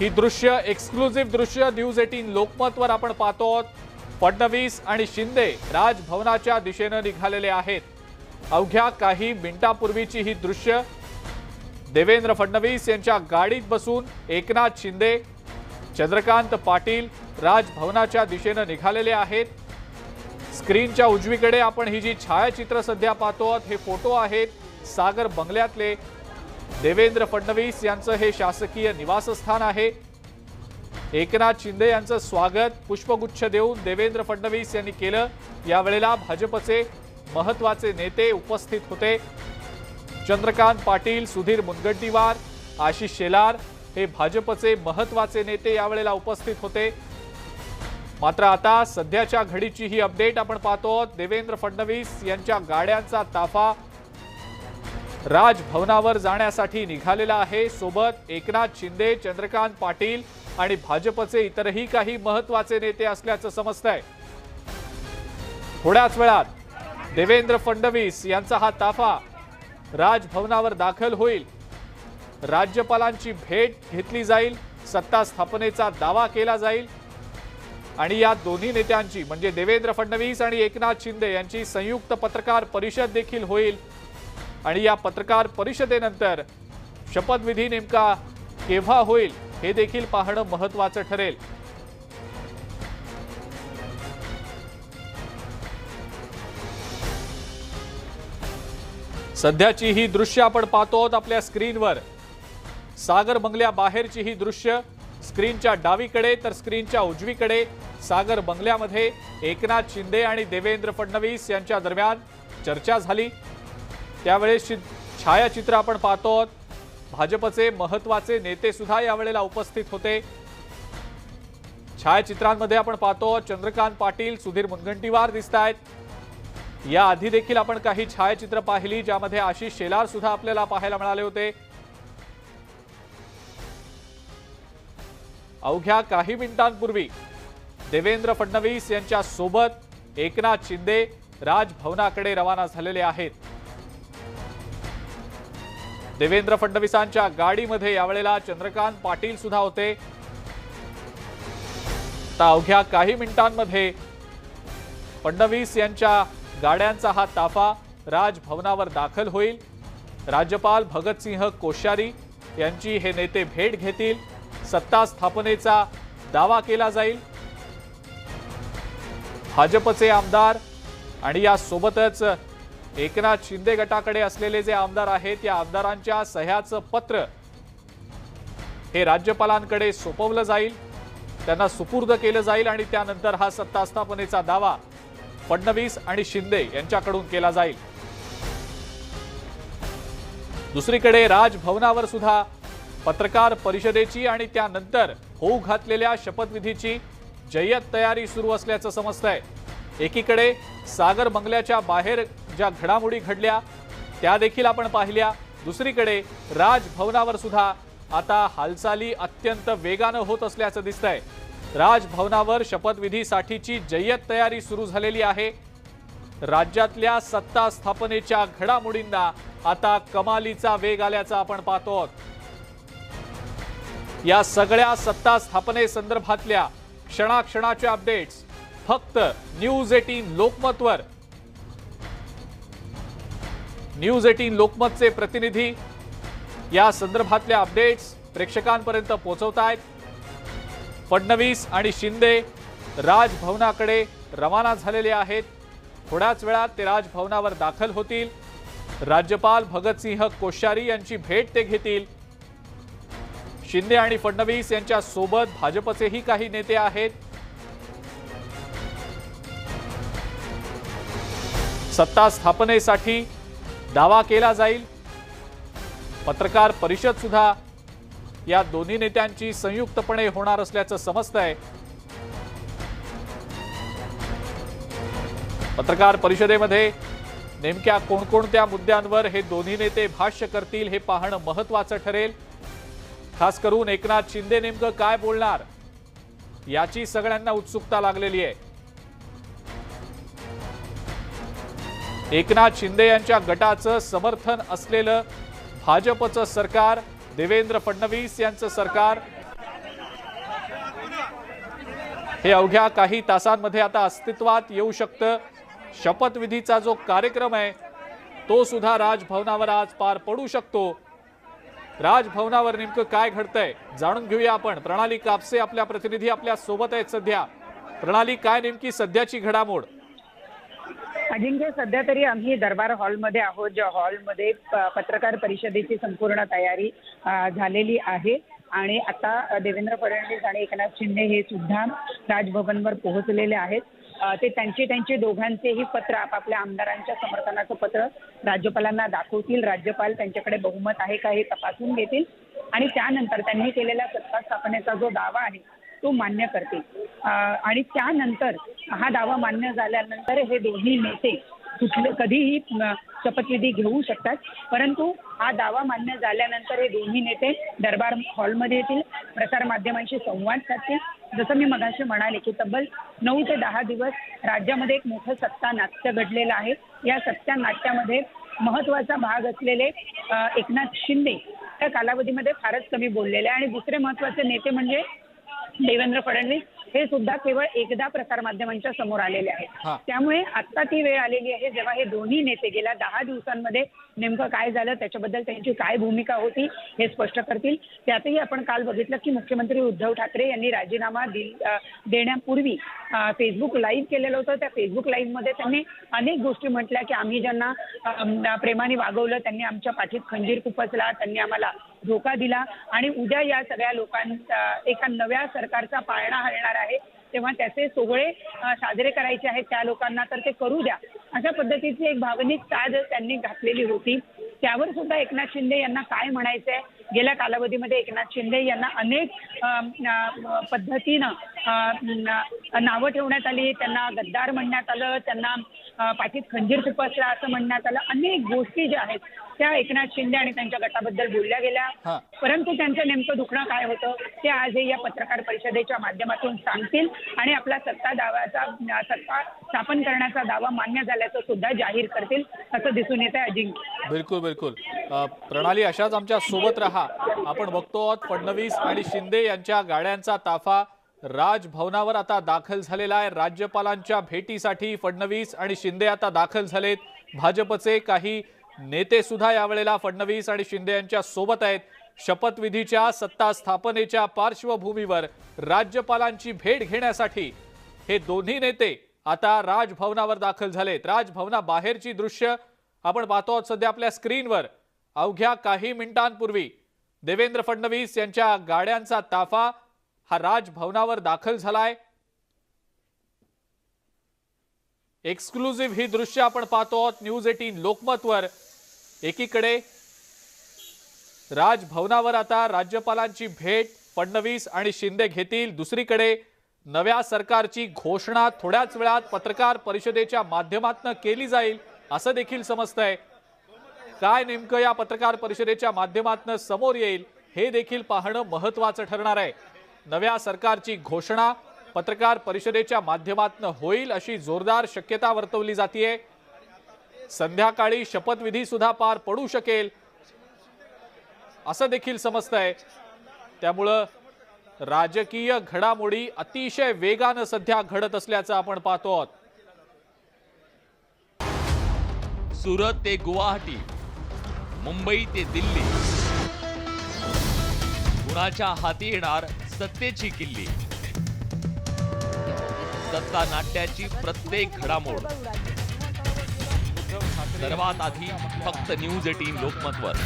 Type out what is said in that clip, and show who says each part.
Speaker 1: ही दृश्य एक्सक्लुझिव्ह दृश्य news eighteen लोकमतवर आपण पाहतो आहोत. फडणवीस आणि शिंदे राजभवनाच्या दिशेनं निघालेले आहेत. अवघ्या काही मिनिटापूर्वीची ही दृश्य. देवेंद्र फडणवीस यांच्या गाडीत बसून एकनाथ शिंदे चंद्रकांत पाटील राजभवनाच्या दिशेनं निघालेले आहेत. स्क्रीनच्या उजवीकडे आपण ही जी छायाचित्र सध्या पाहतो आहोत हे फोटो आहेत सागर बंगल्यातले देवेंद्र फडणवीस यांचं हे शासकीय निवासस्थान आहे. एकनाथ शिंदे यांचं स्वागत पुष्पगुच्छ देऊन देवेंद्र फडणवीस यांनी केलं. यावेळेला भाजपचे महत्त्वाचे नेते उपस्थित होते. चंद्रकांत पाटील सुधीर मुनगंटीवार आशिष शेलार हे भाजपचे महत्त्वाचे नेते यावेळेला उपस्थित होते. मात्र आता सध्याच्या घडीची ही अपडेट आपण पाहतो. आहोत. देवेंद्र फडणवीस यांच्या गाड्यांचा ताफा राजभवनावर जाण्यासाठी निघालेला आहे. सोबत एकनाथ शिंदे चंद्रकांत पाटील आणि भाजपचे इतरही काही महत्त्वाचे नेते असल्याचं समजतंय. थोड्याच वेळात देवेंद्र फडणवीस यांचा हा ताफा राजभवनावर दाखल होईल. राज्यपालांची भेट घेतली जाईल सत्ता स्थापनेचा दावा केला जाईल आणि या दोन्ही नेत्यांची म्हणजे देवेंद्र फडणवीस आणि एकनाथ शिंदे यांची संयुक्त पत्रकार परिषद देखील होईल. आणि या पत्रकार परिषदेनंतर शपथविधी नेमका केव्हा होईल हे देखील पाहणं महत्वाचं ठरेल. सध्याची ही दृश्य आपण पाहतो आहोत आपल्या स्क्रीनवर. सागर बंगल्या बाहेरची ही दृश्य स्क्रीनच्या डावीकडे तर स्क्रीनच्या उजवीकडे सागर बंगल्यामध्ये एकनाथ शिंदे आणि देवेंद्र फडणवीस यांच्या दरम्यान चर्चा झाली. त्यावेळेस छायाचित्र आपण पाहतो. आहोत भाजपचे महत्त्वाचे नेते सुद्धा यावेळेला उपस्थित होते. छायाचित्रांमध्ये आपण पाहतो चंद्रकांत पाटील सुधीर मुनगंटीवार दिसत आहेत या आधी देखील आपण काही छायाचित्र पाहिली ज्यामध्ये आशिष शेलार सुद्धा आपल्याला पाहायला मिळाले होते. अवघ्या काही मिनिटांपूर्वी देवेंद्र फडणवीस यांच्या सोबत एकनाथ शिंदे राजभवनाकडे रवाना झालेले आहेत. देवेंद्र फडणवीसांच्या गाडीमध्ये यावेळेला चंद्रकांत पाटील सुद्धा होते. अवघ्या काही मिनिटांमध्ये फडणवीस यांच्या गाड्यांचा हा ताफा राजभवनावर दाखल होईल. राज्यपाल भगतसिंह कोश्यारी यांची हे नेते भेट घेतील. सत्ता स्थापनेचा दावा केला जाईल. भाजपचे आमदार आणि या सोबतच एकनाथ शिंदे गटाकडे असलेले जे आमदार आहेत या आमदारांच्या सह्याचं पत्र हे राज्यपालांकडे सोपवलं जाईल त्यांना सुपूर्द केलं जाईल आणि त्यानंतर हा सत्ता स्थापनेचा दावा फडणवीस आणि शिंदे यांच्याकडून केला जाईल. दुसरीकडे राजभवनावर सुद्धा पत्रकार परिषदेची आणि त्यानंतर होऊ घातलेल्या शपथविधीची जय्यत तयारी सुरू असल्याचं समजतंय. एकीकडे सागर बंगल्याच्या बाहेर ज्या घडामोडी घडल्या त्या देखील आपण पाहिल्या. दुसरीकडे राजभवनावर सुद्धा आता हालचाली अत्यंत वेगानं होत असल्याचं दिसतंय. राजभवनावर शपथविधीसाठीची जय्यत तयारी सुरू झालेली आहे. राज्यातल्या सत्ता स्थापनेच्या घडामोडींना आता कमालीचा वेग आल्याचा आपण पाहतो. आहोत या सगळ्या सत्ता स्थापनेसंदर्भातल्या क्षणाक्षणाच्या अपडेट्स फक्त न्यूज एटीन लोकमतवर न्यूज एटीन लोकमतचे प्रतिनिधी. या संदर्भातल्या अपडेट्स प्रेक्षकांपर्यंत पोहोचवतायत. फडणवीस आणि शिंदे राजभवनाकडे रवाना झालेले आहेत. थोड्याच वेळात ते राजभवनावर दाखल होतील. राज्यपाल भगतसिंह कोश्यारी यांची भेट ते घेतील. शिंदे आणि फडणवीस यांच्या सोबत भाजपचेही काही नेते आहेत. सत्ता स्थापनेसाठी दावा केला जाईल. पत्रकार परिषद सुद्धा या दोन्ही नेत्यांची संयुक्तपणे होणार असल्याचं समजतंय. पत्रकार परिषदेमध्ये नेमक्या कोणकोणत्या मुद्द्यांवर हे दोन्ही नेते भाष्य करतील हे पाहणं महत्वाचं ठरेल. खास करून एकनाथ शिंदे नेमकं काय बोलणार? याची सगळ्यांना उत्सुकता लागलेली आहे. एकनाथ शिंदे यांच्या गटाचं समर्थन असलेलं भाजपचं सरकार देवेंद्र फडणवीस यांचं सरकार. हे अवघ्या काही तासांमध्ये आता अस्तित्वात येऊ शकतं. शपथविधीचा जो कार्यक्रम आहे तो सुद्धा राजभवनावर आज पार पडू शकतो. राजभवनावर नेमकं काय घडतंय जाणून घेऊया आपण. प्रणाली कापसे आपल्या प्रतिनिधी आपल्यासोबत आहेत सध्या. प्रणाली काय नेमकी सध्याची घडामोड?
Speaker 2: अजिंक्य सध्या तरी आम्ही दरबार हॉलमध्ये आहोत ज्या हॉलमध्ये प- पत्रकार परिषदेची संपूर्ण तयारी झालेली आहे. आणि आता देवेंद्र फडणवीस आणि एकनाथ शिंदे हे सुद्धा राजभवनवर पोहोचलेले आहेत. ते त्यांचे त्यांचे दोघांचेही पत्र आपापल्या आमदारांच्या समर्थनाचं पत्र राज्यपालांना दाखवतील. राज्यपाल त्यांच्याकडे बहुमत आहे का हे तपासून घेतील. आणि त्यानंतर त्यांनी केलेल्या सत्ता स्थापनेचा जो दावा आहे तो मान्य करतील आणि त्यानंतर हा दावा मान्य झाल्यानंतर हे दोन्ही नेते कुठले कधीही शपथविधी घेऊ शकतात. परंतु हा दावा मान्य झाल्यानंतर हे दोन्ही नेते दरबार हॉलमध्ये येतील प्रसार माध्यमांशी संवाद साधतील. जसं मी मगाशी म्हणाले की तब्बल नऊ ते दहा दिवस राज्यामध्ये एक मोठं सत्ता नाट्य घडलेलं आहे. या सत्ता नाट्यामध्ये महत्त्वाचा भाग असलेले एकनाथ शिंदे त्या कालावधीमध्ये फारच कमी बोललेले आणि दुसरे महत्त्वाचे नेते म्हणजे देवेंद्र फडणवीस हे सुद्धा केवळ एकदा प्रसारमाध्यमांच्या समोर आलेले. आहेत. त्यामुळे आता ती वेळ आलेली आहे जेव्हा हे दोन्ही नेते गेल्या दहा दिवसांमध्ये नेमकं काय झालं त्याच्याबद्दल त्यांची काय भूमिका होती हे स्पष्ट करतील. त्यातही आपण काल बघितलं की मुख्यमंत्री उद्धव ठाकरे यांनी राजीनामा देण्यापूर्वी फेसबुक लाईव्ह केलेलं होतं. त्या फेसबुक लाईव्हमध्ये त्यांनी अनेक गोष्टी म्हटल्या की आम्ही ज्यांना प्रेमाने वागवलं त्यांनी आमच्या पाठीत खंजीर खुपसला त्यांनी आम्हाला धोका दिला आणि उद्या या सगळ्या लोकांचा एका नव्या सरकारचा पाळणा हलणार आहे तेव्हा त्याचे सोहळे साजरे करायचे आहेत त्या लोकांना तर ते करू द्या. अशा पद्धतीची एक भावनिक साध त्यांनी घातलेली होती. त्यावर सुद्धा एकनाथ शिंदे यांना काय म्हणायचंय? गेल्या कालावधीमध्ये एकनाथ शिंदे यांना अनेक पद्धतीनं नावं ठेवण्यात आली त्यांना गद्दार म्हणण्यात आलं त्यांना पाठीत खंजीर खुपसला असं म्हणण्यात आलं. अनेक गोष्टी ज्या आहेत त्या एकनाथ शिंदे आणि त्यांच्या गटाबद्दल बोलल्या गेल्या. परंतु त्यांचं नेमकं दुखणं काय होतं ते आज हे या पत्रकार परिषदेच्या माध्यमातून सांगतील. आणि आपला सत्ता दाव्याचा सत्ता स्थापन करण्याचा दावा मान्य झाल्याचं सुद्धा जाहीर करतील असं दिसून येत आहे अजिंक्य.
Speaker 1: बिलकुल बिलकुल. प्रणाली अशाच आमच्यासोबत राहा. आपण बघतो आहोत फडणवीस आणि शिंदे यांच्या गाड्यांचा ताफा राजभवनावर आता दाखल झालेला आहे. राज्यपालांच्या भेटीसाठी फडणवीस आणि शिंदे आता दाखल झालेत. भाजपचे काही नेते सुद्धा यावेळेला फडणवीस आणि शिंदे यांच्या सोबत आहेत. शपथविधीच्या सत्ता स्थापनेच्या पार्श्वभूमीवर राज्यपालांची भेट घेण्यासाठी हे दोन्ही नेते आता राजभवनावर दाखल झालेत. राजभवनाबाहेरची दृश्य आपण पाहतो आहोत सध्या आपल्या स्क्रीनवर. अवघ्या काही मिनिटांपूर्वी देवेंद्र फडणवीस यांच्या गाड्यांचा ताफा हा राजभवनावर दाखल झालाय. एक्सक्लुझिव्ह ही दृश्य आपण पाहतो आहोत. न्यूज एटीन लोकमतवर. एकीकडे राजभवनावर आता राज्यपालांची भेट फडणवीस आणि शिंदे घेतील. दुसरीकडे नव्या सरकारची घोषणा थोड्याच वेळात पत्रकार परिषदेच्या माध्यमातून केली जाईल असं देखील समजतंय. काय नेमकं या पत्रकार परिषदेच्या माध्यमातून समोर येईल हे देखील पाहणं महत्वाचं ठरणार आहे. नव्या सरकारची घोषणा पत्रकार परिषदेच्या माध्यमातून होईल अशी जोरदार शक्यता वर्तवली जाते संध्याकाळी शपथविधी सुद्धा पार पडू शकेल असं देखील समजतंय. त्यामुळं राजकीय घडामोडी अतिशय वेगानं सध्या घडत असल्याचं आपण पाहतो आहोत.
Speaker 3: सुरत ते गुवाहाटी मुंबई ते दिल्ली. कुणाच्या हाती येणार सत्तेची किल्ली. सत्ता नाट्याची प्रत्येक घडामोड. सर्वात आधी फक्त न्यूज एटीन लोकमतवर.